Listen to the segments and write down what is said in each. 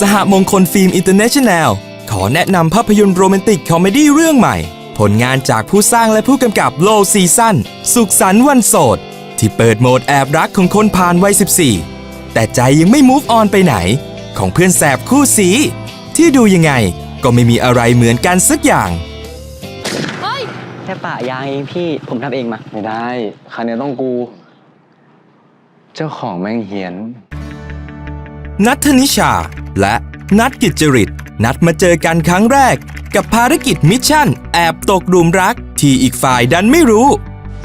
สหมงคลฟิล์มอินเตอร์เนชั่นแนลขอแนะนำภาพยนตร์โรแมนติกคอมเมดี้เรื่องใหม่ ผลงานจากผู้สร้างและผู้กำกับโลซีซั่นสุขสันต์วันโสด ที่เปิดโหมดแอบรักของคนผ่านวัย 14 แต่ใจยังไม่ move on ไปไหน ของเพื่อนแสบคู่สี ที่ดูยังไงก็ไม่มีอะไรเหมือนกันสักอย่าง แค่ปะยางเองพี่ผมทำเองมา ไม่ได้คันนี้ต้องกู เจ้าของแม่งเฮียน นัทธนิชา และนัทกิจจริต นัดมาเจอกันครั้งแรก กับภารกิจมิชชั่น แอบตกหลุมรัก ที่อีกฝ่ายดันไม่รู้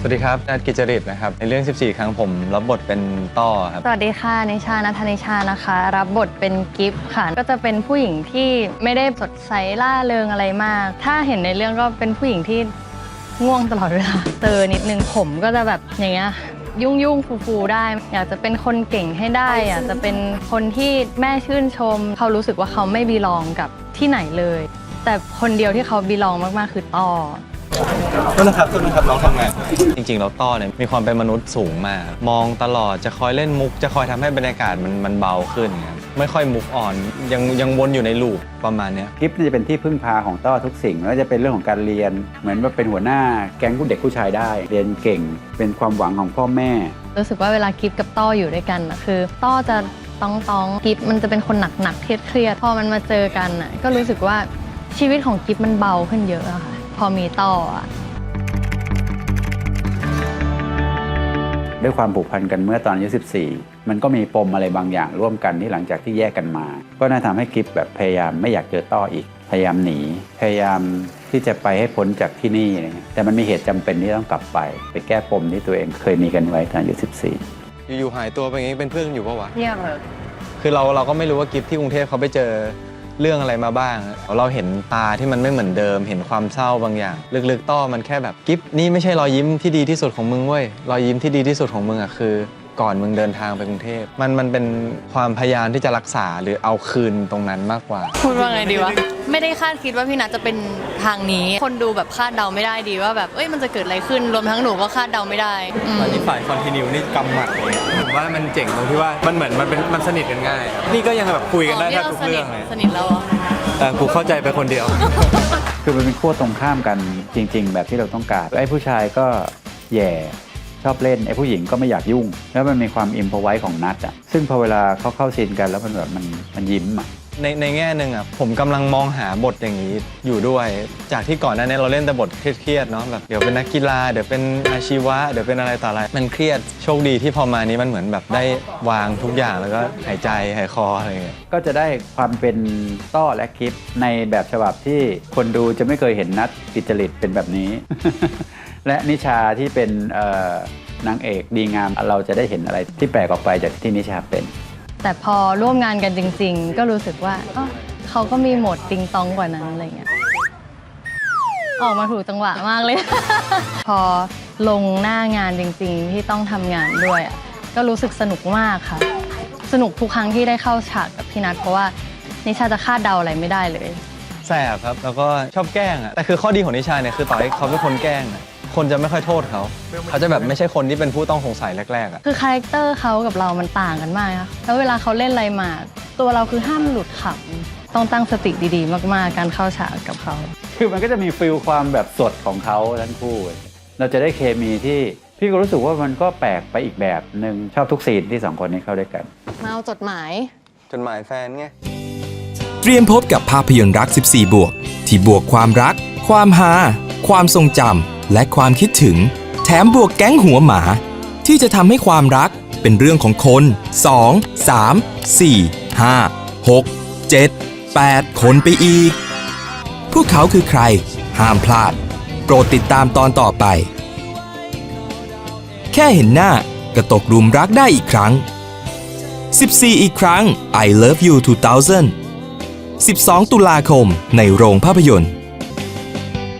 สวัสดีครับนัทกิจจริตนะครับ ในเรื่อง 14 ครั้งผมรับบทเป็นต้อครับ สวัสดีค่ะนิชานัทนิชานะคะ รับบทเป็นกิฟต์ค่ะ ก็จะเป็นผู้หญิงที่ไม่ได้สดใสล่าเริงอะไรมาก ถ้าเห็นในเรื่องก็เป็นผู้หญิงที่ง่วงตลอดเวลาเตอนิดนึงผมก็จะแบบอย่างเงี้ย ยุ่งยุ่งฟูฟูๆได้ อยากจะเป็นคนเก่งให้ได้ อยากจะเป็นคนที่แม่ชื่นชม เขารู้สึกว่าเขาไม่บีลองกับที่ไหนเลย แต่คนเดียวที่เขาบีลองมากๆคือต้อต้นนะครับต้นนะครับน้องทำงานจริงๆแล้วต้อเนี่ยมีความเป็นมนุษย์สูงมาก มองตลอดจะคอยเล่นมุก จะคอยทำให้บรรยากาศมันมันเบาขึ้นครับ ไม่ค่อยมุกอ่อนยังยังวนอยู่ในลูปประมาณเนี้ยกิฟต์จะเป็นที่พึ่งพาของต้อทุกสิ่งไม่ว่าจะเป็นเรื่องของการเรียน เหมือนว่าเป็นหัวหน้าแก๊งผู้เด็กผู้ชายได้ เรียนเก่ง เป็นความหวังของพ่อแม่ รู้สึกว่าเวลากิฟกับต้ออยู่ด้วยกันนะคือต้อจะต้องต้องกิฟมันจะเป็นคนหนักหนักๆเครียดเครียดๆพอมันมาเจอกันน่ะก็รู้สึกว่าชีวิตของกิฟมันเบาขึ้นเยอะอะค่ะพอมีต้ออะ ด้วยความผูกพันกันเมื่อตอนอายุ14 มันก็มีปมอะไรบางอย่างร่วมกันที่หลังจากที่แยกกันมา ก็น่าทำให้กิฟแบบพยายามไม่อยากเจอต้ออีก พยายามหนี พยายามที่จะไปให้พ้นจากที่นี่อะไรเงี้ยแต่มันมีเหตุจำเป็นที่ต้องกลับไป ไปแก้ปมที่ตัวเองเคยมีกันไว้ตอนอายุ14 อยู่ๆหายตัวไปอย่างงี้เป็นเพื่อนกันอยู่ปะวะเยี่ยมเลยคือเราเราก็ไม่รู้ว่ากิฟที่กรุงเทพเขาไปเจอ เรื่องอะไรมาบ้าง เราเห็นตาที่มันไม่เหมือนเดิม เห็นความเศร้าบางอย่าง ลึกๆต้อมันแค่แบบกิฟนี่ไม่ใช่รอยยิ้มที่ดีที่สุดของมึงเว้ยรอยยิ้มที่ดีที่สุดของมึงอะคือ ก่อนมึงเดินทางไปกรุงเทพมันมันเป็นความพยายามที่จะรักษาหรือเอาคืนตรงนั้นมากกว่า พูดว่าไงดีวะ ไม่ได้คาดคิดว่าพี่นัทจะเป็นทางนี้ คนดูแบบคาดเดาไม่ได้ดีว่าแบบเอ้ยมันจะเกิดอะไรขึ้นรวมทั้งหนูก็คาดเดาไม่ได้อืมอันนี้ฝ่ายคอนติเนียนี่กำหมัดเลยผมว่ามันเจ๋งตรงที่ว่ามันเหมือนมันเป็นมันสนิทกันง่ายครับนี่ก็ยังแบบคุยกันได้แทบทุกเรื่องเลยสนิทแล้วเหรอเออกูเข้าใจไปคนเดียว คือมันเป็นขั้วตรงข้ามกันจริง ๆ แบบที่เราต้องการไอ้ผู้ชายก็แย่ ชอบเล่นไอ้ผู้หญิงก็ไม่อยากยุ่ง แล้วมันมีความอิมพอไว้ของนัดอะซึ่งพอเวลาเขาเข้าซีนกันแล้วมันแบบมันมันยิ้มอะในในแง่หนึ่งอะผมกำลังมองหาบทอย่างนี้อยู่ด้วย จากที่ก่อนหน้านี้เราเล่นแต่บทเครียดๆเนาะแบบเดี๋ยวเป็นนักกีฬาเดี๋ยวเป็นอาชีวะเดี๋ยวเป็นอะไรต่ออะไรมันเครียดโชคดีที่พอมานี้มันเหมือนแบบได้วางทุกอย่างแล้วก็หายใจหายคออะไรอย่างเงี้ยก็จะได้ความเป็นต้อและคลิปในแบบฉบับที่คนดูจะไม่เคยเห็นนัดกิจจริตเป็นแบบนี้ และนิชาที่เป็นเอ่อนางเอกดีงามเราจะได้เห็นอะไรที่แปลกออกไปจากที่นิชาเป็น แต่พอร่วมงานกันจริง ๆ ก็รู้สึกว่าอ้าวเขาก็มีโหมดติงตองกว่านั้นอะไรเงี้ยออกมาถูกจังหวะมากเลย พอลงหน้างานจริง ๆ ที่ต้องทำงานด้วยอะก็รู้สึกสนุกมากค่ะ สนุกทุกครั้งที่ได้เข้าฉากกับพี่นัทเพราะว่านิชาจะคาดเดาอะไรไม่ได้เลย แสบครับ แล้วก็ชอบแกล้งอะ แต่คือข้อดีของนิชาเนี่ยคือต่อให้เขาเป็นคนแกล้งอะ คนจะไม่ค่อยโทษเขา เขาจะแบบไม่ใช่คนที่เป็นผู้ต้องสงสัยแรกๆอะคือคาแรคเตอร์เขากับเรามันต่างกันมากค่ะแล้วเวลาเขาเล่นอะไรมา ตัวเราคือห้ามหลุดขำต้องตั้งสติดีๆ มากๆ การเข้าฉากกับเขา คือมันก็จะมีฟิลความแบบสดของเขาทั้งคู่ เราจะได้เคมีที่พี่ก็รู้สึกว่ามันก็แปลกไปอีกแบบหนึ่งชอบทุกซีนที่สองคนนี้เข้าด้วยกัน มาเอาจดหมาย จดหมายแฟนไง เตรียมพบกับภาพยนตร์รัก 14 บวก ที่บวกความรัก ความฮาความทรงจำ และความคิดถึง แถมบวกแก๊งหัวหมา ที่จะทำให้ความรักเป็นเรื่องของคน 2 3 4 5 6 7 8 คนไปอีก พวกเขาคือใคร ห้ามพลาด โปรดติดตามตอนต่อไป แค่เห็นหน้าก็ตกหลุมรักได้อีกครั้ง 14 อีกครั้ง I Love You 2000 12 ตุลาคมในโรงภาพยนตร์